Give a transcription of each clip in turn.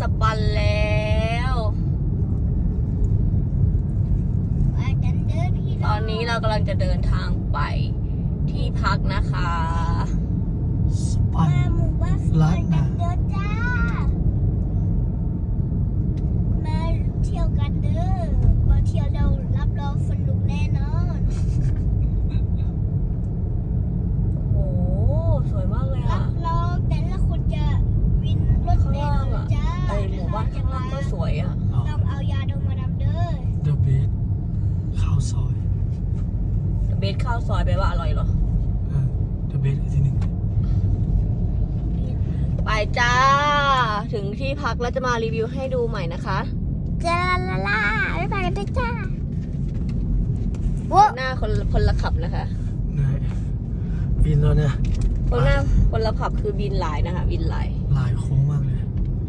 สปันแล้วว่ากันเด้อพี่ตอนนี้เรากำลังจะเดินทางไปที่พักนะคะสปันมาหมู่บ้านร้านกัน่ะนเด้อจ้ามาเที่ยวกันเด้อมาเที่ยวเรารับรองสนุกแน่นอน โอ้โห สวยมากเลย รั อะ บรองแต่ละคนจะวินรถ ข้าง เด็ ล่าง ด อะ จ้า ไอหมู่บ้านข้างล่างก็สวยอะ ต้องเอายาดมมาดำเด้อ เดอะเบสข้าวซอย เบส ข้าวซอยไปลว่าอร่อยเหรอเออเดอะเบสที่หนึ่งไปจ้า ถึงที่พักแล้วจะมารีวิวให้ดูใหม่นะคะจ้าลาลาไม่ไปกันเด้อจ้าหน้าคนคนละขับนะคะ นายบินแล้วเนี่ยคนหน้าคนละขับคือบินหลายนะคะ บินหลาย หลายโค้งมากเลย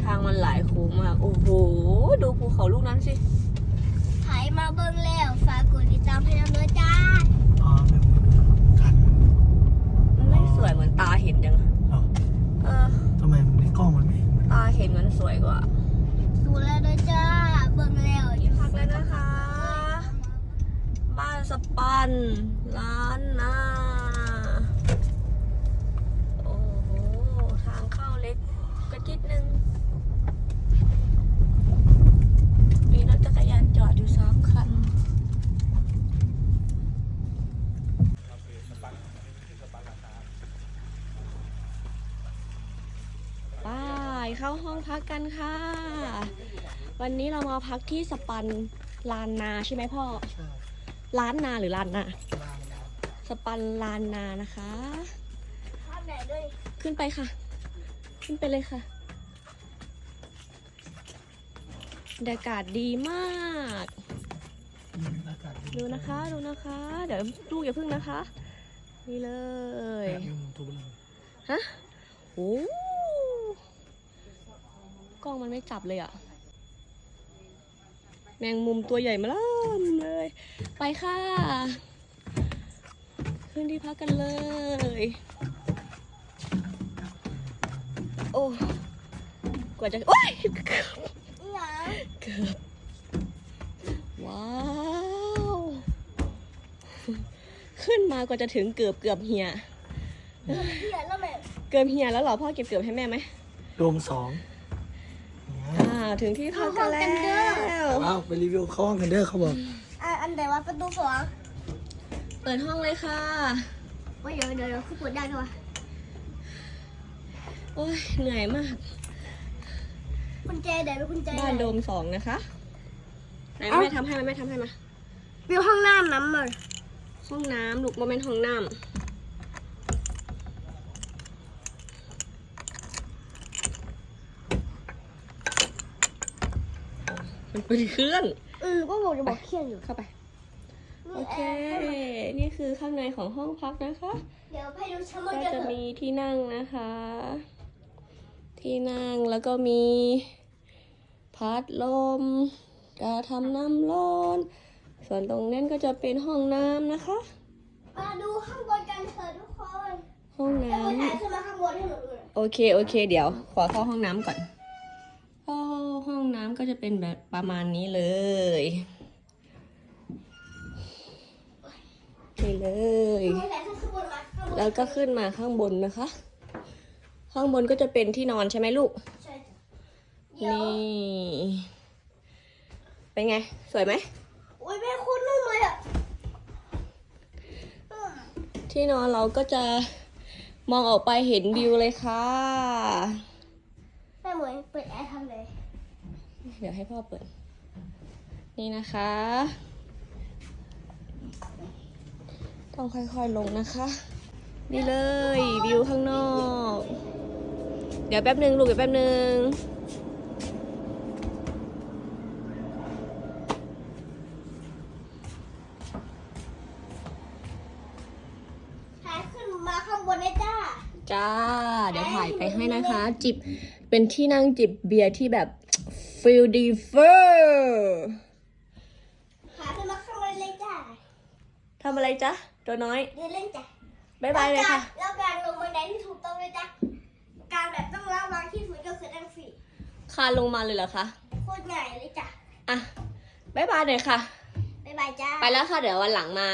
ทางมันหลายโค้งมาก โอ้โห ดูภูเขาลูกนั้นสิ ไถมาเบิ่งแล้ว ฝากกดติดตามให้เราด้วยจ้า อ๋อแบบกัน มันไม่สวยเหมือนตาเห็นจัง อ๋อ เออ ทำไมในกล้องมันไม่เห็นเหมือน ตาเห็นมันสวยกว่า ดูแลด้วยจ้า เบิ่งแล้ว ที่พักแล้วนะคะ บ้าน สปัน ร้านนาโอ้โห ทางเข้าเล็กกระจิดนึง มีรถจักรยานจอดอยู่สามคัน ไปเข้าห้องพักกันค่ะ วันนี้เรามาพักที่สปันลานนาใช่ไหมพ่อ ใช่ ร้านนาหรือลานนาลางแล้วสปันลานนานะคะภาพไหนด้วยขึ้นไปค่ะ ขึ้นไปเลยค่ะบรรยากาศดีมากอากาศดูนะคะ ดูนะคะ เดี๋ยวลูกอย่าพึ่งนะคะ นี่เลยแบบยุ่งตัวเลยฮะโอ้กล้องมันไม่จับเลยอะแมงมุมตัวใหญ่มาล่มเลย ไปค่ะ ขึ้นที่พักกันเลย โอ้กว่าจะ โอ้ยเกือบอีหยังเกือบว้าว ขึ้นมากว่าจะถึงเกือบเกือบเฮียเหี้ยแล้วแม่เกือบเฮียแล้วเหรอพ่อเก็บเกือบให้แม่ไหมรวมสองอ่าถึงที่พักกันแล้วว้าวไปรีวิวเข้าห้องกันเด้อเขาบอก อะอันไหนว่าประตูสองเปิดห้องเลยค่ะ ว่าเดี๋ยวเดี๋ยวเดี๋ยวคือเปิดได้ด้วยโอ้ยเหนื่อยมากกุญแจเดี๋ยวเป็นกุญแจบ้านโดมสองนะคะไหนแม่ทำให้ไหมแม่ทำให้มาวิวห้องน้ำน้ำมันห้องน้ำลูกโมเมนต์ห้องน้ำมันเป็นเครื่อง อืมก็บอกจะบอกเขียนอยู่ เข้าไป โอเค นี่คือข้างในของห้องพักนะคะ เดี๋ยวให้ดูชั้นบนก็กันจะเถอะมีที่นั่งนะคะ ที่นั่งแล้วก็มีพัดลมกาทำน้ำร้อน ส่วนตรงนั้นก็จะเป็นห้องน้ำนะคะ มาดูข้างบนกันเถอะทุกคนห้องแล้วน้ก็ถ่ายขึ้นมาข้างบนให้หนูดูหน่อยำโอเค โอเค เดี๋ยว ขอเข้าห้องน้ำก่อนเข้า ห้องน้ำก็จะเป็นแบบประมาณนี้เลยนี่เลยหนูถ่ายขึ้นข้างบนมาข้างบนแล้วก็ขึ้นมาข้างบนนะคะ ข้างบนก็จะเป็นที่นอนใช่ไหมลูกใช่จ้ะเดี๋ยวนี่ เป็นไง สวยไหมโอ้ยแม่โคุณนุ่มเลยอะอืมที่นอนเราก็จะมองออกไปเห็นวิวเลยค่ะแม่เหมยเปิดแอร์ทำเลย เดี๋ยวให้พ่อเปิด นี่นะคะ ต้องค่อยๆลงนะคะ นี่เลยวิวข้างนอก เดี๋ยวแป๊บหนึ่งลูกเดี๋ยวแป๊บหนึ่งถ่ายขึ้นมาข้างบนได้จ้า จ้า เดี๋ยวถ่ายไปให้นะคะ จิบเป็นที่นั่งจิบเบียร์ที่แบบ ฟิลดีเฟอร์ถ่ายขึ้นมาข้างบนเลยจ้าทำอะไรจ๊ะ ตัวน้อยเดินเล่นจ้ะบายบายเลยค่ะ แล้วการลงบันไดที่ถูกต้องเลยจ้ะ การแบบต้องระวังที่ฝืนก็คือดังฝีใครานลงมาเลยเหรอคะโคตรใหญ่เลยจ้ะ อะบายบายหน่อยค่ะบ๊ายบายจ้าไปแล้วค่ะ เดี๋ยววันหลังมา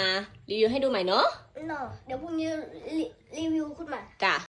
รีวิวให้ดูใหม่เนาะ เนาะเดี๋ยวพรุ่งนี้รีรีวิวขึ้นมา จ้ะ